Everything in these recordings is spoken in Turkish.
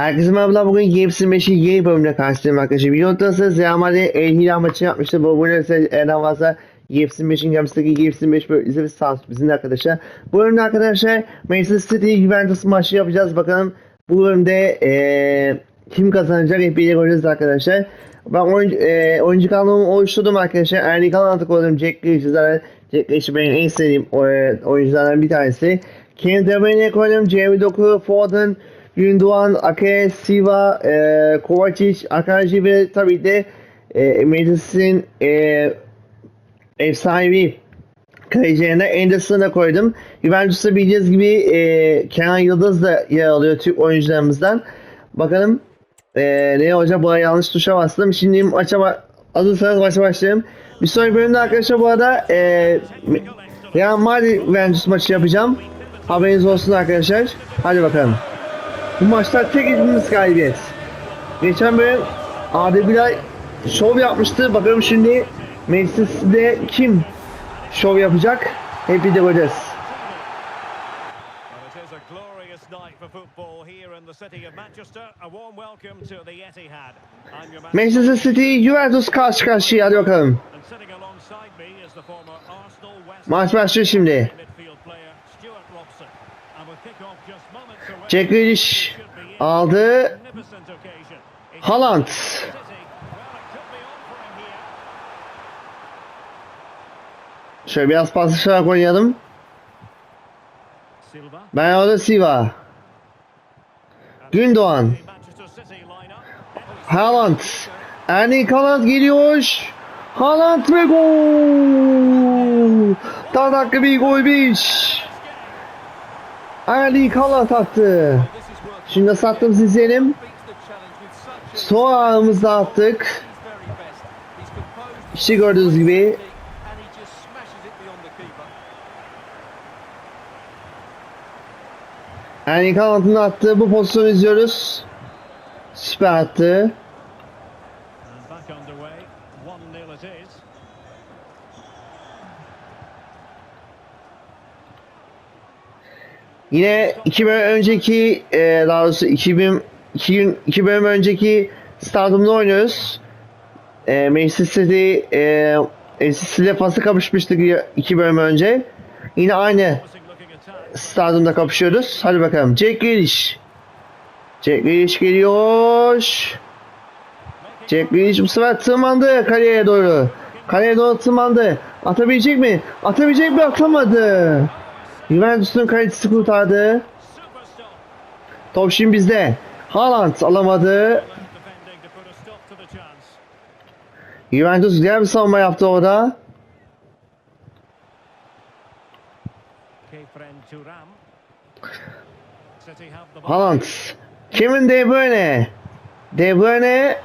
Herkese merhabalar. Bugün Games'in 5. yeni bölümüne karşılayayım arkadaşlar. Videoda Real Madrid El Hilal maçı yapmıştı. Bu bölümde ise en fazla Games'in 5'in Games'teki Games'in 5 bölümü izlediğiniz sağ bizim arkadaşlar. Bu bölümde arkadaşlar Manchester City Juventus maçı yapacağız. Bakalım bu bölümde eee kim kazanacak hep birlikte göreceğiz arkadaşlar. Ben oyuncu, eee oyuncu kanalımı oluşturdum arkadaşlar. Erling Haaland'ı koydum. Jack Grealish zaten Jack Grealish benim en sevdiğim oyunculardan bir tanesi. Kevin De koydum. Jamie Doku, Foden, Gündoğan, Ake, Silva, e, Kovacic, Akanji ve tabii de e, Madison'ın e, efsanevi kalecilerine Anderson'ı koydum. Juventus'ta bildiğiniz gibi e, Kenan Yıldız da yer alıyor Türk oyuncularımızdan. Bakalım e, ne olacak? Bu yanlış tuşa bastım. Şimdi maça hazırsanız maça başlayalım. Bir sonraki bölümde arkadaşlar bu arada e, Real Madrid Juventus maçı yapacağım. Haberiniz olsun arkadaşlar. Hadi bakalım. Bu maçta tek ettiğimiz galibiyet. Geçen bölüm Adil Bilal şov yapmıştı. Bakalım şimdi Manchester City'de kim şov yapacak? Hep birlikte göreceğiz. Manchester. City Juventus karşı karşıya hadi bakalım. Maç başlıyor şimdi. midfield player Stuart Robson. And with kick-off just moments away, Jack Grealish should be in aldı. a magnificent occasion. It's Haaland. City. Well, it could be on for him here. Şöyle biraz paslaşarak oynayalım. Silva. Bernardo Silva. Gündoğan. Haaland. Erling Haaland geliyor. Haaland ve gol. Daha dakika bir gol bir. Erling Haaland attı. Şimdi nasıl attığımızı izleyelim. Sol ayağımızda attık. İşte gördüğünüz gibi. Erling Haaland'ın attığı bu pozisyonu izliyoruz. Süper attı. Yine iki bölüm önceki e, daha doğrusu 2000, 2000, iki bölüm önceki stadyumda oynuyoruz. E, Manchester City e, Manchester City'yle pası kapışmıştık iki bölüm önce. Yine aynı stadyumda kapışıyoruz. Hadi bakalım. Jack Grealish. Jack Grealish geliyor. Jack Grealish bu sefer tırmandı kaleye doğru. Kaleye doğru tırmandı. Atabilecek mi? Atabilecek mi? Atamadı. Juventus'un kalecisi kurtardı. Top şimdi bizde. Haaland alamadı. Juventus güzel bir savunma yaptı orada. Haaland. Kevin De Bruyne. De Bruyne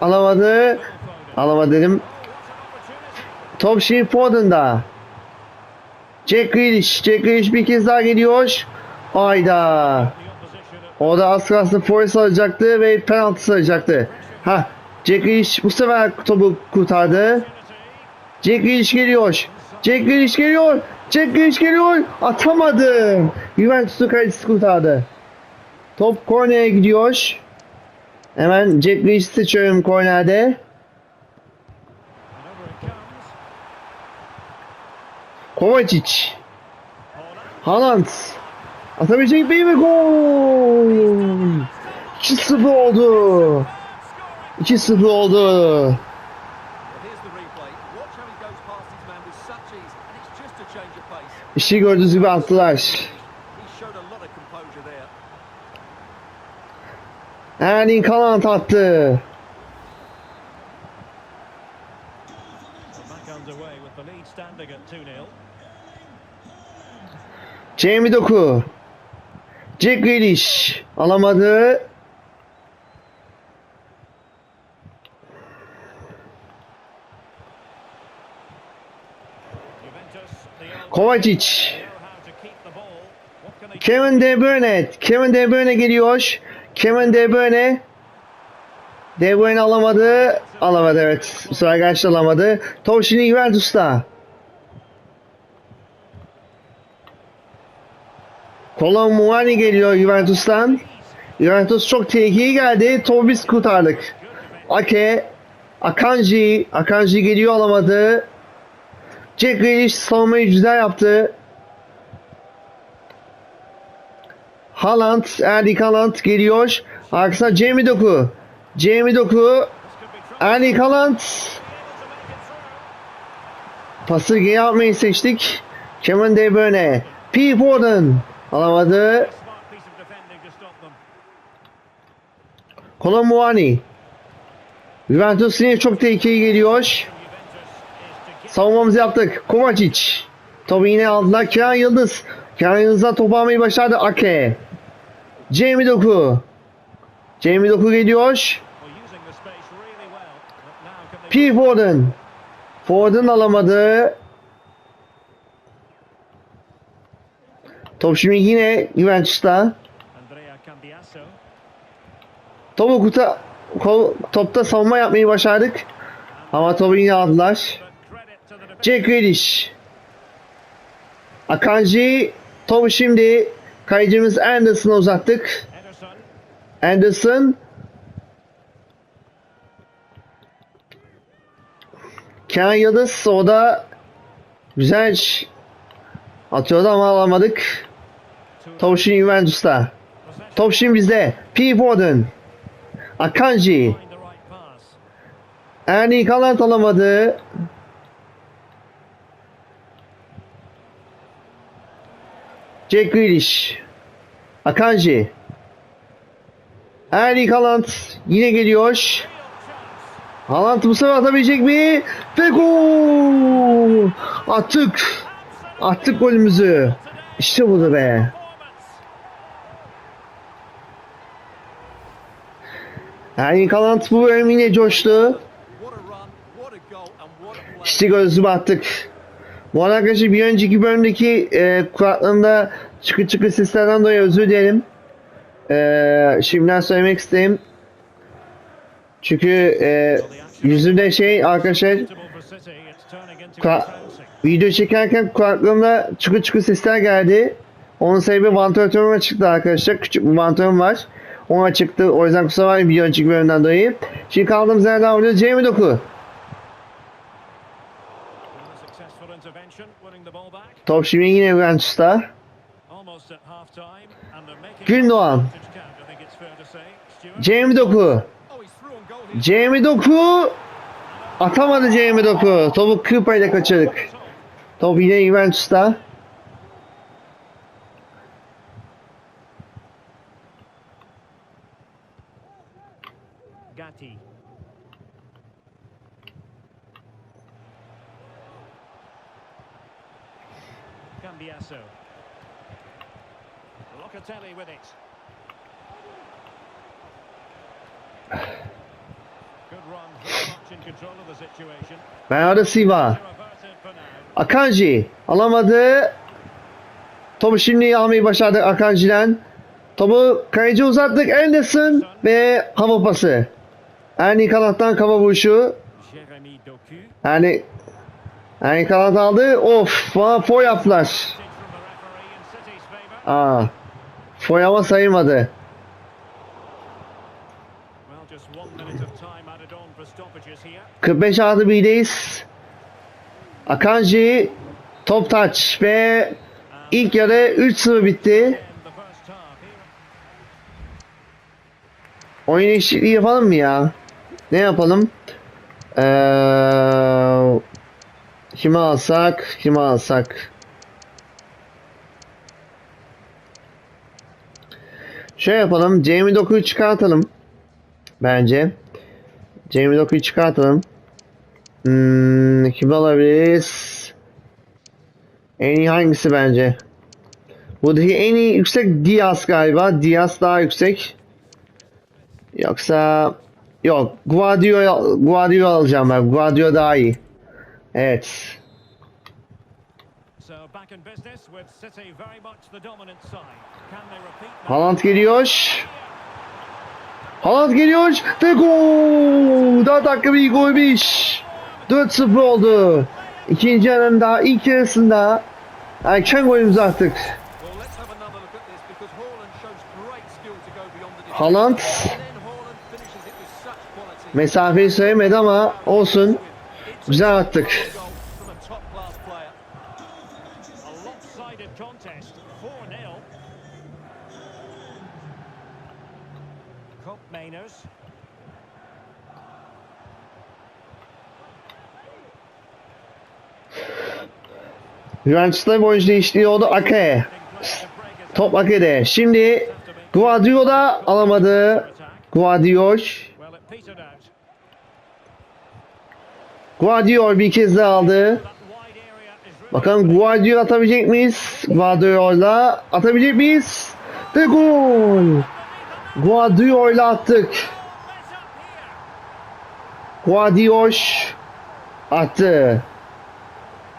alamadı. Alamadı dedim. Top şimdi Foden'da. Jack Grealish. Jack Grealish bir kez daha geliyor. Opposition at Orada az kalsın Forrest alacaktı ve penaltı salacaktı. Ha, Jack Grealish bu sefer topu kurtardı. Jack Grealish geliyor. Jack Grealish geliyor. Jack Grealish geliyor. Atamadı. Juventus'un kalecisi kurtardı. Top kornere gidiyor. Hemen Jack Grealish'i seçiyorum kornerde. Kovacic. Haaland. Atabilecek mi? Gol. 2-0 oldu. 2-0 oldu. İşi gördüğünüz gibi attılar. Erling Haaland attı. Jamie Doku. Jack Grealish. Alamadı. Kovacic. Kevin De Bruyne. Kevin De Bruyne geliyor. Kevin De Bruyne. De Bruyne alamadı. Alamadı evet. Karşı alamadı. Top şimdi Juventus'ta. Colin Muani geliyor Juventus'tan. Juventus çok tehlikeli geldi. Topu biz kurtardık. Ake, Akanji, Akanji geliyor alamadı. Jack Grealish savunmayı güzel yaptı. Haaland, Erling Haaland geliyor. Arkasına Jamie Doku. Jamie Doku, Erling Haaland. Pası yapmayı seçtik. Kevin De Bruyne. P. Foden. Alamadı. Kolomuani. Juventus yine çok tehlikeli geliyor. Savunmamızı yaptık. Kovacic. Topu yine aldılar. Kenan Yıldız. Kenan Yıldız'dan topu almayı başardı. Ake. Jamie Doku. Jamie Doku they P. Foden. Foden alamadı. Top şimdi yine Juventus'ta. Topu kuta, topta savunma yapmayı başardık. Ama topu yine aldılar. Jack Grealish. Akanji. Topu şimdi kayıcımız Anderson'a uzattık. Anderson. Kenan Yıldız o da güzel atıyordu ama alamadık. Top şimdi Juventus'ta. Top şimdi bizde. P. Foden. Akanji. Erling Haaland alamadı. Jack Grealish. Akanji. Erling Haaland yine geliyor. Haaland bu sefer atabilecek mi? Ve gol! Attık. Attık golümüzü. İşte budur be. Erling Haaland bu bölüm yine coştu. İşte gözümü attık. Bu arkadaşlar bir önceki bölümdeki e, kulaklığımda çıkı çıkı seslerden dolayı özür dilerim. E, şimdiden söylemek isteyeyim. Çünkü e, yüzümde şey arkadaşlar Suitable for City, it's turning into Ka- a penalty. video çekerken kulaklığımda çıkı çıkı sesler geldi. Onun sebebi vantilatörüme çıktı arkadaşlar. Küçük bir vantilatörüm var. Ona çıktı. O yüzden kusura bakmayın önceki bölümden dolayı. Şimdi kaldığımız yerden ediyoruz. Jamie Doku. Top şimdi yine Juventus'ta. Stuart. Jamie Doku. Jamie Doku atamadı Jamie Doku. Topu Kıpa ile kaçırdık. Top yine Juventus'ta. Gatti. Cambiaso. Locatelli with it. Good run, very much in control of the situation. Bernardo Silva. For. Akanji alamadı. Topu şimdi almayı başardık Akanji'den. Topu kaleci uzattık. Anderson ve hava pası. Erling Haaland'dan kafa vuruşu. Yani Erling Haaland aldı. Of foul yaptılar. Aa, foul ama sayılmadı. Well, just one minute of time added on for stoppages here. 45 artı 1'deyiz. Akanji top touch ve ilk yarı 3-0 bitti. Oyun eşitliği yapalım mı ya? Ne yapalım? Ee, kimi alsak? Kimi alsak? Şey yapalım. Jamie Doku'yu çıkartalım. Bence. Jamie Doku'yu çıkartalım. Hmm, kimi alabiliriz? En iyi hangisi bence? Buradaki en iyi yüksek Diaz galiba. Diaz daha yüksek. Yoksa yok Guardiola Guardiola alacağım ben. Guardiola daha iyi. Evet. Haaland geliyor. Haaland geliyor ve gol! Daha dakika bir golmüş. 4-0 oldu. İkinci yarının daha ilk yarısında erken golümüzü attık. Haaland mesafeyi söylemedi ama olsun. Güzel attık. Juventus'ta bir oyuncu değişikliği oldu. Ake. Top Ake'de. Şimdi Guardiola alamadı. Guardiol. Guardiol bir kez daha aldı. Bakalım Guardiola atabilecek miyiz? Guardiola atabilecek miyiz? Ve gol! Guardiola attık. mess up here. Guardiol attı.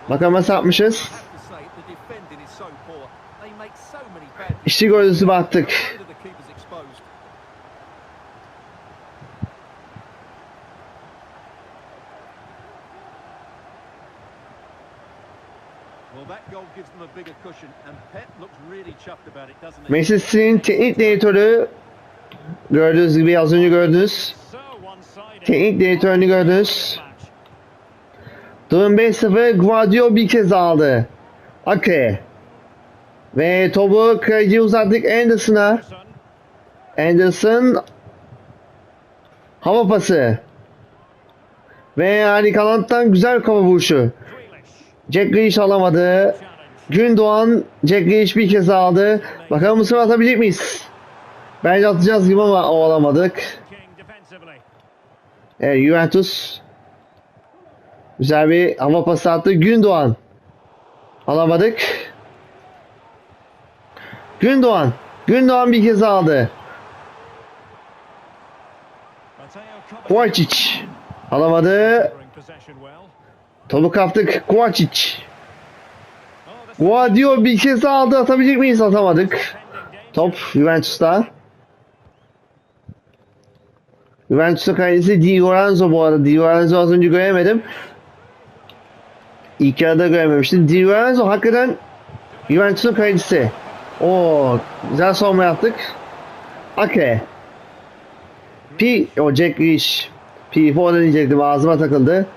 Bakalım nasıl atmışız? I have to say, the defending is so poor. They make so many bad İşte golümüzü battık. City'nin teknik direktörü gördüğünüz gibi az önce gördünüz. Teknik direktörünü gördünüz. Durum 5-0 Guardiola bir kez aldı. Ake. Ve topu kaleciye uzattık Anderson'a. Anderson. Hava pası. Ve Ali Kalant'tan güzel kafa vuruşu. Jack Grealish alamadı. Gündoğan Jack Grealish bir kez aldı. Bakalım bu sefer atabilecek miyiz? Bence atacağız gibi ama o alamadık. Evet Juventus güzel bir hava pası attı. Gündoğan alamadık. Gündoğan. Gündoğan bir kez aldı. Kovacic alamadı. Topu kaptık. Kovacic. Guardiola bir kez aldı. Atabilecek miyiz? Atamadık. Top Juventus'ta. Juventus'un kalecisi Di Lorenzo bu arada. Di Lorenzo az önce göremedim. İlk yarıda görememiştim. Di Lorenzo hakikaten Juventus'un kalecisi. Oo, güzel savunma yaptık. Ake. P, o Jack Grealish. P Foden diyecektim ağzıma takıldı.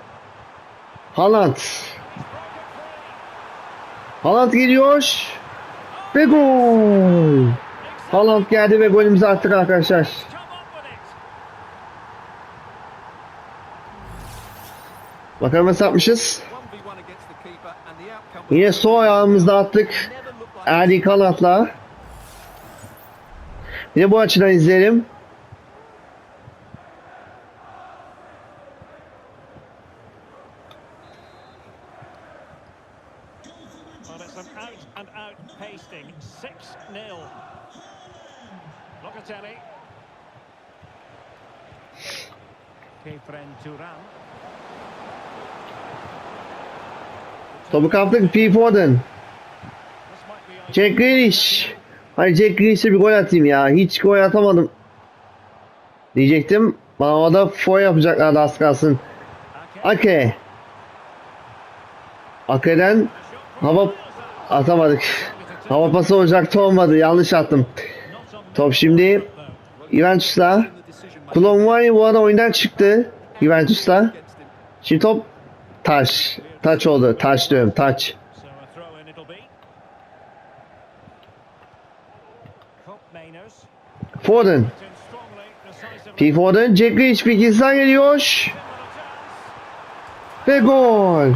Haaland. Haaland geliyor. Ve gol. Haaland geldi ve golümüzü attık arkadaşlar. Bakalım nasıl yapmışız. Yine sol ayağımızda attık. Erdi Kanat'la. Bir de bu açıdan izleyelim. Topu kaptık. P. Foden. This might be Jack Grealish. Hani Jack Grealish'e bir gol atayım ya. Hiç gol atamadım. Diyecektim. Bana da foul yapacaklardı az kalsın. Ake. Ake. Ake'den hava atamadık. Hava pası olacaktı olmadı. Yanlış attım. Top şimdi making Kolomwani bu arada oyundan çıktı. Him. Şimdi top taş. Taç oldu. Taç diyorum. Taç. Foden. P. Foden. Jack Grealish daha geliyor. Ve gol.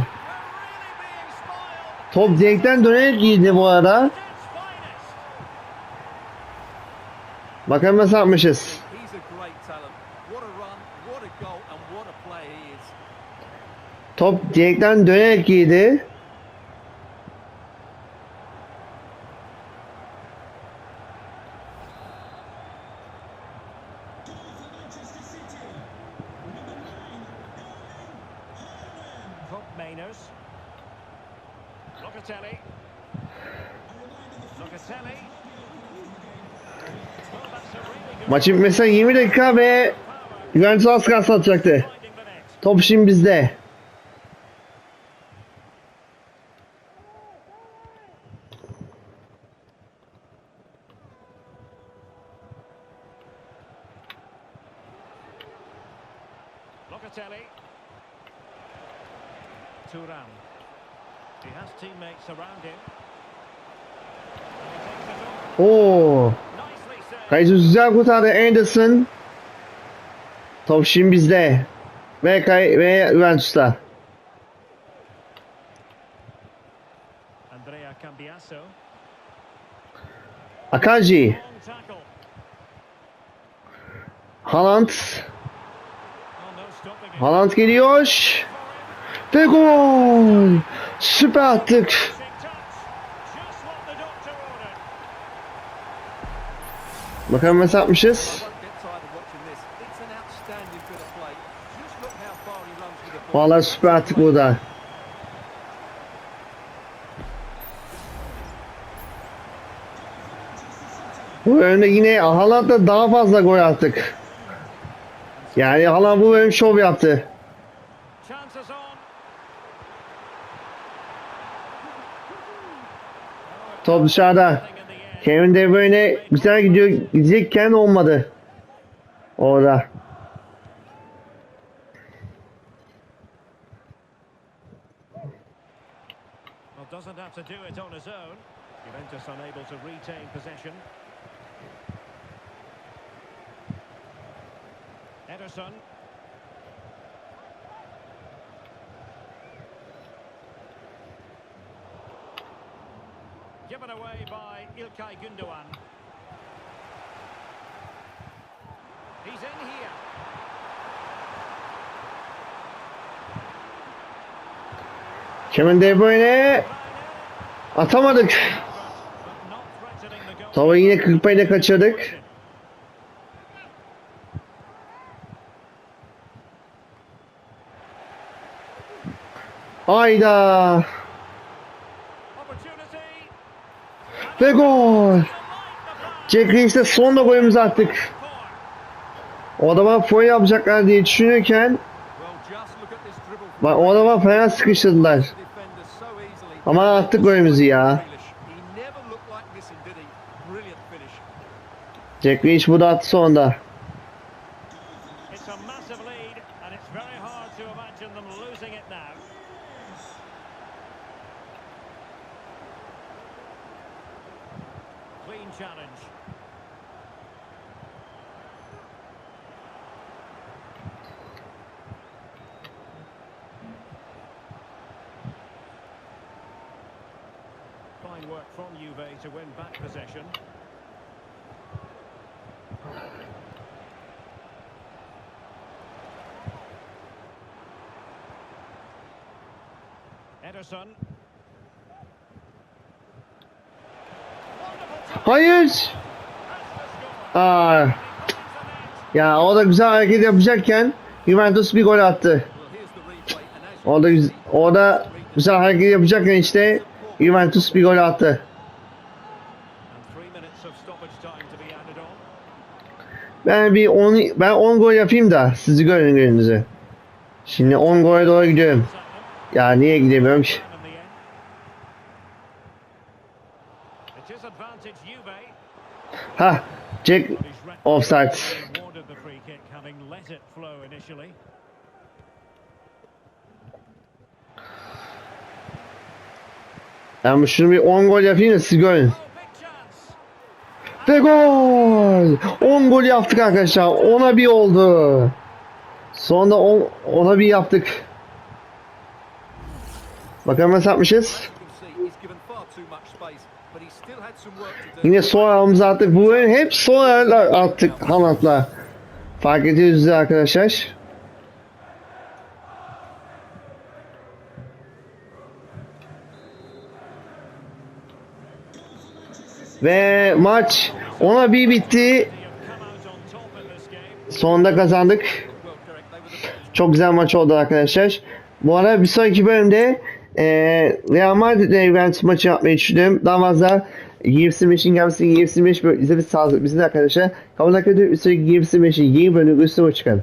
Top direkten dönerek girdi bu arada. Bakalım nasıl yapmışız. Top direkten dönerek girdi. Maçın bitmesine 20 dakika ve Juventus az kalsın atacaktı. Top şimdi bizde. Early. Turan. He has teammates around him. Oo. Saved. Kaleci güzel kurtardı Anderson. Top şimdi bizde. Ve, kay ve Juventus'ta. Andrea Cambiaso. Akanji. Haaland. Haaland geliyor. Ve gol. Süper attık. Bakalım nasıl yapmışız. Vallahi süper attık burada. Bu bölümde yine Haaland'da daha fazla gol attık. Yani Haaland bu bölüm şov yaptı. Top dışarıda. Kevin De Bruyne güzel gidiyor. Gidecekken olmadı. Orada. Doesn't have to do it on his own. Juventus unable to retain possession. Ederson. Given away by Ilkay Gundogan. He's in here. Kevin De Bruyne atamadık. Topu yine 40 kaçırdık. Hayda. Ve gol. Jack Reeves'e son da golümüzü attık. O adama foul yapacaklar diye düşünürken bak o adama fena sıkıştırdılar. Ama attık golümüzü ya. Jack Reeves bu da attı sonunda. Ederson. Hayır. Aa, ya o da güzel hareket yapacakken Juventus bir gol attı. Orada orada güzel hareket yapacakken işte Juventus bir gol attı. Ben bir 10 ben 10 gol yapayım da sizi görün gününüzü. Şimdi 10 gole doğru gidiyorum. Ya niye gidemiyorum ki? Ha, Jack offside. Ben şunu bir 10 gol yapayım da siz görün. Ve gol! 10 gol yaptık arkadaşlar. Ona bir oldu. Sonra 10 ona bir yaptık. Work to do. Yine sol ayağımızı attık. Bu oyun hep sol ayakla attık Haaland'la. Fark ediyoruz arkadaşlar. Ve maç ona bir bitti. Sonunda kazandık. Çok güzel maç oldu arkadaşlar. Bu arada bir sonraki bölümde eee Real Madrid'le Juventus maçı yapmayı düşünüyorum. Daha fazla UFC Machine gelmesi UFC Machine böyle izlediğiniz sağlık bizim arkadaşlar. Kavanoz Akademi üstelik UFC Machine yeni bölümü üstüne çıkan.